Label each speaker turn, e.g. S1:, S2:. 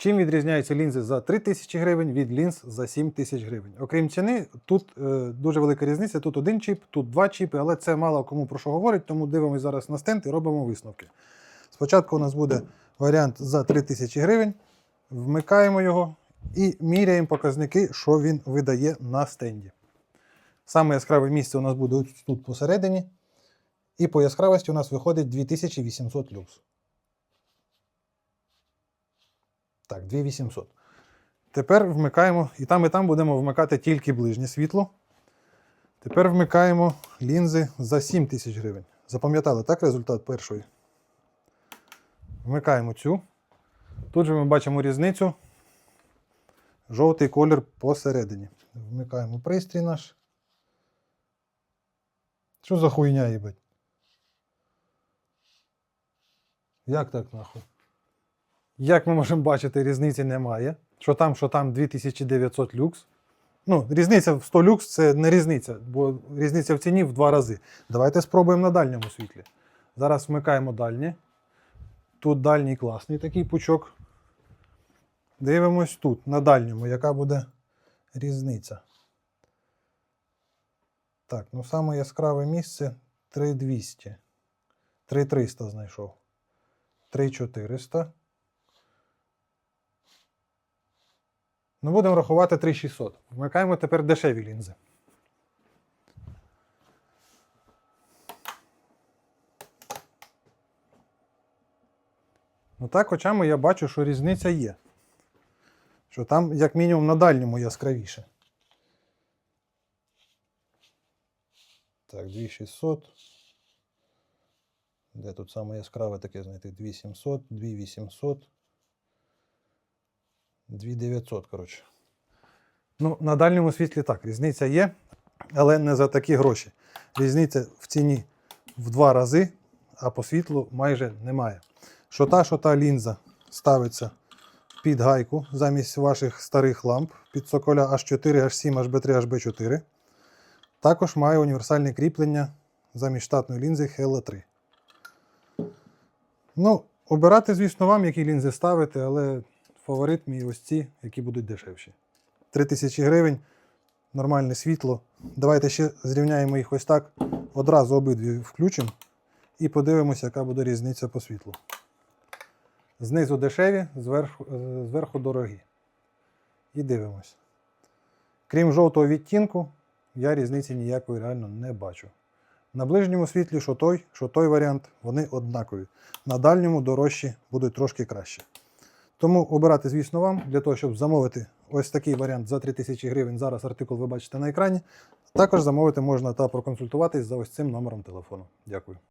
S1: Чим відрізняються лінзи за 3 тисячі гривень від лінз за 7 тисяч гривень? Окрім ціни, тут е, дуже велика різниця. Тут один чіп, тут два чіпи, але це мало кому про що говорить, тому дивимося зараз на стенд і робимо висновки. Спочатку у нас буде варіант за 3 тисячі гривень. Вмикаємо його і міряємо показники, що він видає на стенді. Саме яскраве місце у нас буде тут посередині. І по яскравості у нас виходить 2800 люкс. Так, 2800. Тепер вмикаємо, і там, і там будемо вмикати тільки ближнє світло. Тепер вмикаємо лінзи за 7000 гривень. Запам'ятали так результат першої? Вмикаємо цю. Тут же ми бачимо різницю. Жовтий колір посередині. Вмикаємо пристрій наш. Що за хуйня, їбать? Як так нахуй? Як ми можемо бачити, різниці немає. Що там, що там 2900 люкс. Ну, різниця в 100 люкс це не різниця, бо різниця в ціні в два рази. Давайте спробуємо на дальньому світлі. Зараз вмикаємо дальнє. Тут дальній класний такий пучок. Дивимось тут, на дальньому, яка буде різниця. Так, ну саме яскраве місце 3200. 3300 знайшов. 3400. Ну, будемо рахувати 3600. Вмикаємо тепер дешеві лінзи. Ну так, очами я бачу, що різниця є. Що там, як мінімум, на дальньому яскравіше. Так, 2600. Де тут саме яскраве таке знайти? 2700, 2800. 2900, коротше. Ну, на дальньому світлі так, різниця є, але не за такі гроші. Різниця в ціні в два рази, а по світлу майже немає. Що та, що та лінза ставиться під гайку замість ваших старих ламп під Соколя H4, H7, HB3, HB4. Також має універсальне кріплення замість штатної лінзи Hella 3. Ну, обирати, звісно, вам, які лінзи ставити, але фаворит мій ось ці, які будуть дешевші. 3000 гривень, нормальне світло. Давайте ще зрівняємо їх ось так. Одразу обидві включимо і подивимося, яка буде різниця по світлу. Знизу дешеві, зверху, е, зверху дорогі. І дивимось. Крім жовтого відтінку, я різниці ніякої реально не бачу. На ближньому світлі, що той, що той варіант, вони однакові. На дальньому дорожчі будуть трошки краще. Тому обирати, звісно, вам для того, щоб замовити ось такий варіант за 3000 гривень. Зараз артикул ви бачите на екрані. Також замовити можна та проконсультуватись за ось цим номером телефону. Дякую.